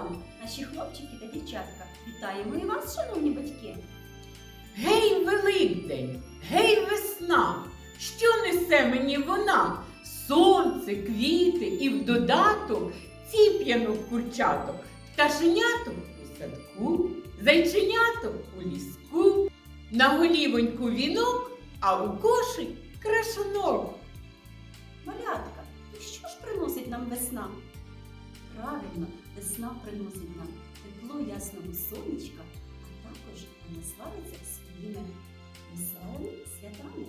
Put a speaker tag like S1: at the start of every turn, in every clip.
S1: святом, наші хлопчики та дівчатка. Вітаємо і вас, шановні батьки!
S2: Гей, Великдень, гей, весна, що несе мені вона? Сонце, квіти і в додаток ціп'янок курчаток, пташеняток у садку, зайченяток у ліску, на голівоньку вінок, а у кошик крашунок.
S1: Малятка, то що ж приносить нам весна? Правильно, весна приносить нам тепло ясного сонечка, а також вона славиться своїми веселими святами.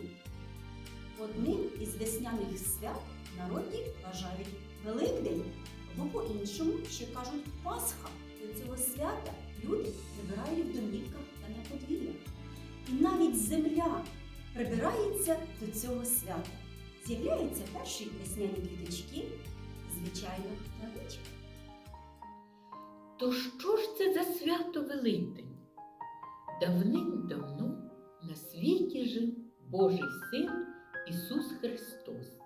S1: Одним із весняних свят в народі вважають Великдень, або по-іншому ще кажуть Пасха. До цього свята люди прибирають в домівках та на подвір'ях. І навіть земля прибирається до цього свята. З'являються перші весняні квіточки, звичайно, травичка.
S2: То що ж це за свято Великдень? Давним-давно на світі жив Божий син Ісус Христос.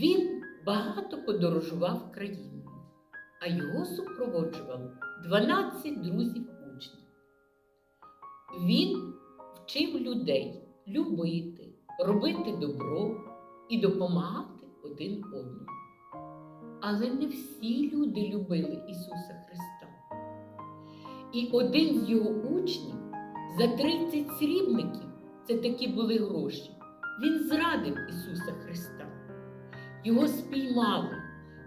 S2: Він багато подорожував країною, а його супроводжувало 12 друзів учнів. Він вчив людей любити, робити добро і допомагати один одному. Але не всі люди любили Ісуса Христа. І один з його учнів за 30 срібників, це такі були гроші, він зрадив Ісуса Христа. Його спіймали,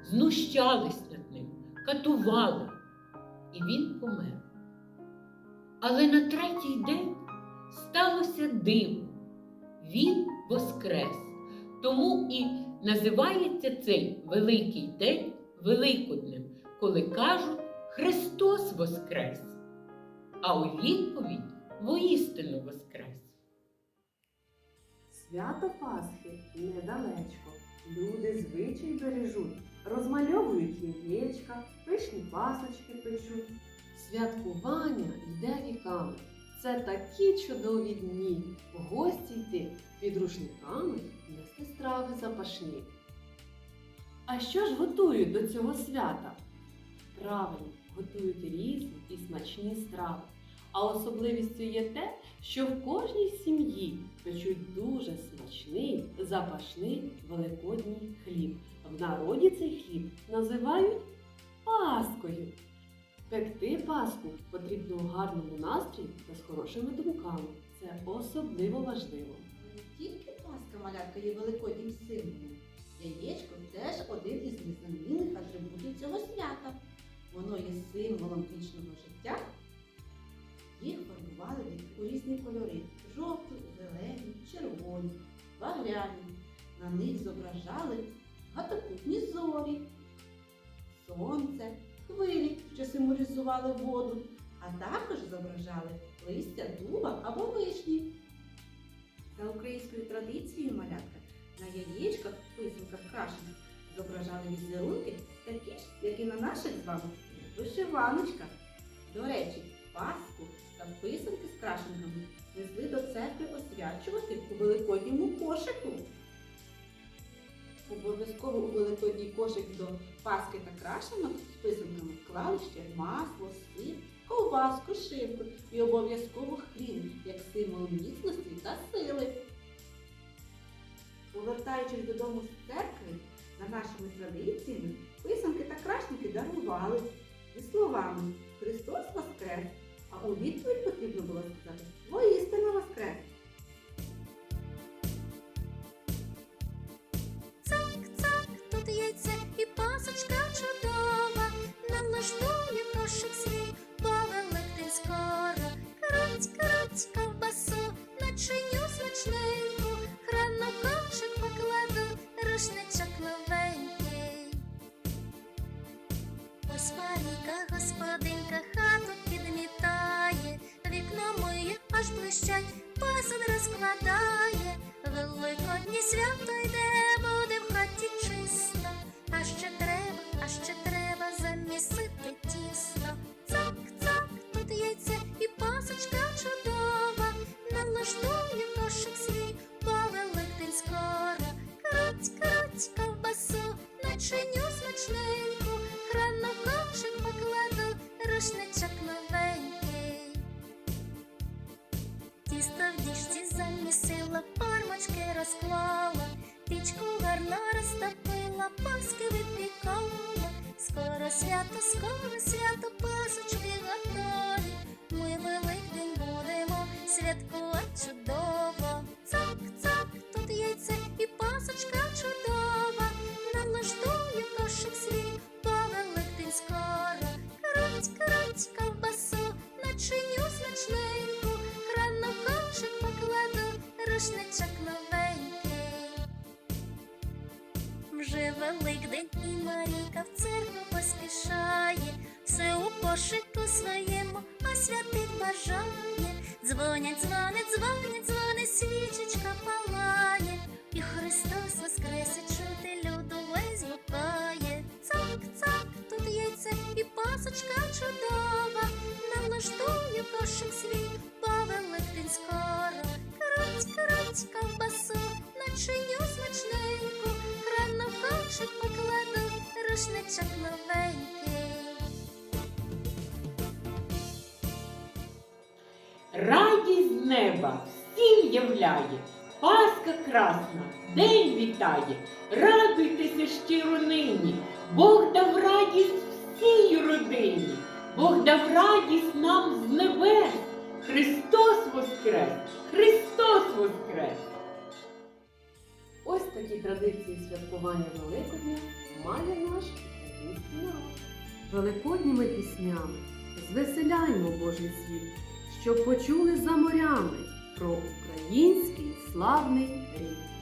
S2: знущались над ним, катували, і він помер. Але на третій день сталося диво. Він воскрес. Тому і називається цей великий день Великоднем, коли кажуть Христос Воскрес. А у відповідь воістину Воскрес.
S3: Свято Пасхи недалечко. Люди звичай бережуть, розмальовують яєчка, пишні пасочки печуть. Святкування йде віками. Це такі чудові дні. Гості йти під рушниками, нести страви запашні. А що ж готують до цього свята? Правильно, готують різні і смачні страви. А особливістю є те, що в кожній сім'ї печуть дуже смачний, запашний великодній хліб. В народі цей хліб називають паскою. Пекти паску потрібно у гарному настрої та з хорошими думками. Це особливо важливо.
S4: Не тільки Пасха малятка є великоднім символом. Яєчко теж один із незамінних атрибутів цього свята. Воно є символом вічного життя. Їх фарбували від- у різні кольори жовті, зелені, червоні, багряні. На них зображали гатокутні зорі, сонце, хвилі, що символізували воду, а також зображали листя дуба або вишні. За українською традицією малятка на яєчках, писанках, крашенках зображали візерунки такі ж, як і на наших з вами вишиваночках. До речі, паску та писанки з крашенками несли до церкви освячувати у великодньому кошику. Обов'язково у великодній кошик до паски та крашенок з писанками клали ще масло, сир, ковбаску, шибку і обов'язково хрін, як символ міцності та сили. Повертаючись додому з церкви, за нашими традиціями, писанки та крашники дарували зі словами Христос Воскрес! А у відповідь потрібно було сказати
S5: Ось господинка, хату підмітає, вікно моє аж блищать, посуд розкладає. Великодні свято йде, буде в хаті чисто, а ще треба, а ще треба паски випікала. Скоро свято, скоро свято, пасочки готові. Ми великдень будемо святкувати чудово. Цак, цак, тут яйце і пасочка чудова. Налаштую кошик свій, по великдень скоро. Крать, крать, ковбасу, начиню смачненьку, рано в кошик покладу, рушничок новенький. Великдень і Марійка в церкву поспішає, все у кошику своєму, а святих бажає. Дзвонять, дзвонить, дзвонить, дзвонить, свічечка палає, і Христос воскресе, чути люду весь гукає. Цак, цак, тут яйце і пасочка чудова, налаштую кошик свій, кошик покладу, рушничок новенький.
S2: Радість неба всім являє, Пасха красна, день вітає, радуйтеся щиро нині, Бог дав радість всій родині, Бог дав радість нам з небес. Христос воскрес! Христос воскрес!
S3: Традиції святкування Великодня має наш український народ. Великодніми піснями звеселяймо Божий світ, щоб почули за морями про український славний рід.